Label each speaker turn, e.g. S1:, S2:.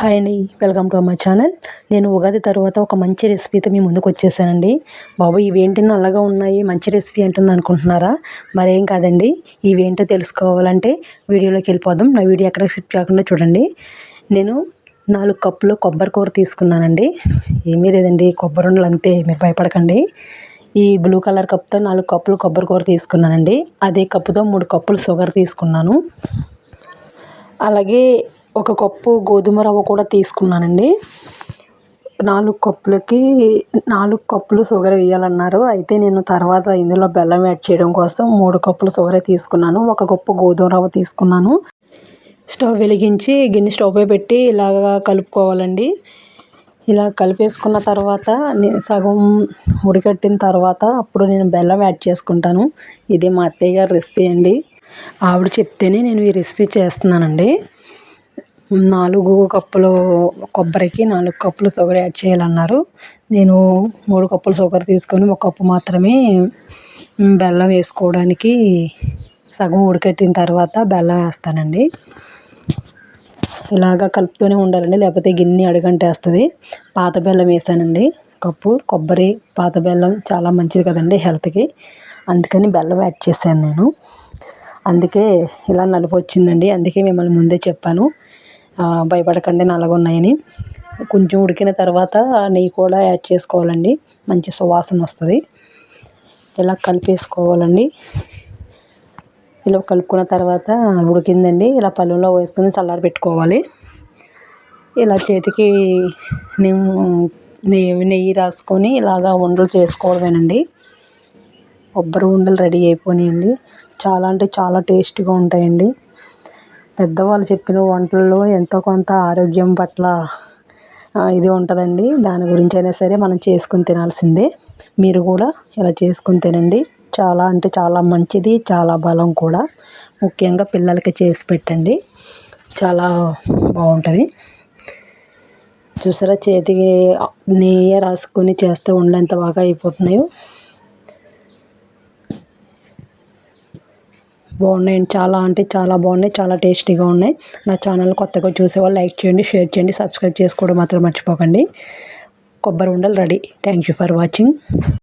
S1: hi అండి welcome to my channel నేను ఉగాది తర్వాత ఒక మంచి రెసిపీతో మీ ముందుకు వచ్చేసానండి బాబు ఇవేంటి అలాగా ఉన్నాయి మంచి రెసిపీ అంటుంది అనుకుంటున్నారా మరేం కాదండి ఇవేంటో తెలుసుకోవాలంటే వీడియోలోకి వెళ్ళిపోదాం నా వీడియో ఎక్కడ షిఫ్ట్ కాకుండా చూడండి నేను నాలుగు కప్పులు కొబ్బరి కూర తీసుకున్నానండి ఏమీ లేదండి కొబ్బరి ఉండలు అంతే మీరు భయపడకండి ఈ బ్లూ కలర్ కప్తో నాలుగు కప్పులు కొబ్బరి కూర తీసుకున్నానండి అదే కప్పుతో మూడు కప్పులు షుగర్ తీసుకున్నాను అలాగే ఒక కప్పు గోధుమ రవ్వ కూడా తీసుకున్నానండి నాలుగు కప్పులకి నాలుగు కప్పులు షుగర్ వేయాలన్నారు అయితే నేను తర్వాత ఇందులో బెల్లం యాడ్ చేయడం కోసం మూడు కప్పులు షుగర్ తీసుకున్నాను ఒక కప్పు గోధుమ రవ్వ తీసుకున్నాను స్టవ్ వెలిగించి గిన్నె స్టవ్ పై పెట్టి ఇలాగా కలుపుకోవాలండి ఇలా కలిపేసుకున్న తర్వాత సగం ఉడికట్టిన తర్వాత అప్పుడు నేను బెల్లం యాడ్ చేసుకుంటాను ఇది మా అత్తయ్య గారి రెసిపీ అండి ఆవిడ చెప్తేనే నేను ఈ రెసిపీ చేస్తున్నానండి నాలుగు కప్పులు కొబ్బరికి నాలుగు కప్పులు షుగర్ యాడ్ చేయాలన్నారు నేను మూడు కప్పులు షుగర్ తీసుకొని ఒక కప్పు మాత్రమే బెల్లం వేసుకోవడానికి సగం ఉడకెట్టిన తర్వాత బెల్లం వేస్తానండి ఇలాగ కలుపుతూనే ఉండాలండి లేకపోతే గిన్నె అడుగంటేస్తుంది పాత బెల్లం వేసానండి కప్పు కొబ్బరి పాత బెల్లం చాలా మంచిది కదండి హెల్త్కి అందుకని బెల్లం యాడ్ చేశాను నేను అందుకే ఇలా నలుపు వచ్చిందండి అందుకే మిమ్మల్ని ముందే చెప్పాను భయపడకండి నల్లగా ఉన్నాయని కొంచెం ఉడికిన తర్వాత నెయ్యి కూడా యాడ్ చేసుకోవాలండి మంచి సువాసన వస్తుంది ఇలా కలిపేసుకోవాలండి ఇలా కలుపుకున్న తర్వాత ఉడికిందండి ఇలా పళ్ళెంలో వేసుకుని చల్లారి పెట్టుకోవాలి ఇలా చేతికి నెయ్యి నెయ్యి రాసుకొని ఇలాగా ఉండలు చేసుకోవడమేనండి కొబ్బరి ఉండలు రెడీ అయిపోయినాయండి చాలా అంటే చాలా టేస్టీగా ఉంటాయండి పెద్దవాళ్ళు చెప్పిన వంటల్లో ఎంతో కొంత ఆరోగ్యం పట్ల ఇది ఉంటుందండి దాని గురించి అయినా సరే మనం చేసుకుని తినాల్సిందే మీరు కూడా ఇలా చేసుకుని తినండి చాలా అంటే చాలా మంచిది చాలా బలం కూడా ముఖ్యంగా పిల్లలకి చేసి పెట్టండి చాలా బాగుంటుంది చూసారా చేతికి నెయ్యి రాసుకొని చేస్తే ఉండేంత బాగా అయిపోతున్నాయో బాగున్నాయండి చాలా అంటే చాలా బాగున్నాయి చాలా టేస్టీగా ఉన్నాయి నా ఛానల్ కొత్తగా చూసేవాళ్ళు లైక్ చేయండి షేర్ చేయండి సబ్స్క్రైబ్ చేసుకోవడం మాత్రం మర్చిపోకండి కొబ్బరి ఉండలు ready thank you for watching